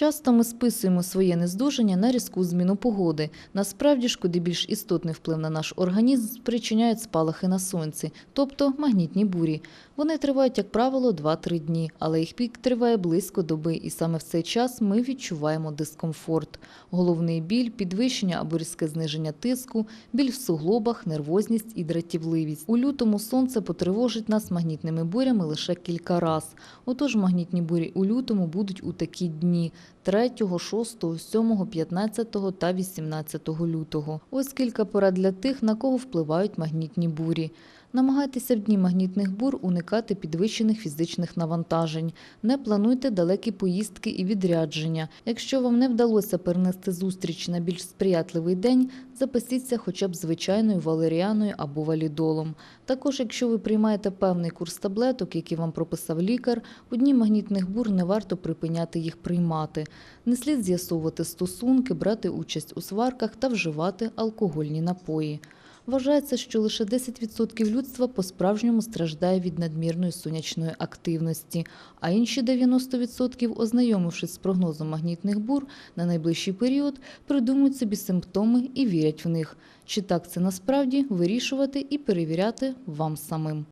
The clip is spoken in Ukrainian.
Часто ми списуємо своє нездужання на різку зміну погоди. Насправді ж, куди більш істотний вплив на наш організм спричиняють спалахи на сонці, тобто магнітні бурі. Вони тривають, як правило, 2-3 дні, але їх пік триває близько доби, і саме в цей час ми відчуваємо дискомфорт. Головний біль, підвищення або різке зниження тиску, біль в суглобах, нервозність і дратівливість. У лютому сонце потривожить нас магнітними бурями лише кілька раз. Отож, магнітні бурі у лютому будуть у такі дні 3, 6, 7, 15 та 18 лютого. Ось кілька порад для тих, на кого впливають магнітні бурі. Намагайтеся в дні магнітних бур уникати підвищених фізичних навантажень. Не плануйте далекі поїздки і відрядження. Якщо вам не вдалося перенести зустріч на більш сприятливий день, запасіться хоча б звичайною валеріаною або валідолом. Також, якщо ви приймаєте певний курс таблеток, який вам прописав лікар, у дні магнітних бур не варто припиняти їх приймати. Не слід з'ясовувати стосунки, брати участь у сварках та вживати алкогольні напої. Вважається, що лише 10% людства по-справжньому страждає від надмірної сонячної активності, а інші 90%, ознайомившись з прогнозом магнітних бур на найближчий період, придумують собі симптоми і вірять в них. Чи так це насправді вирішувати і перевіряти вам самим.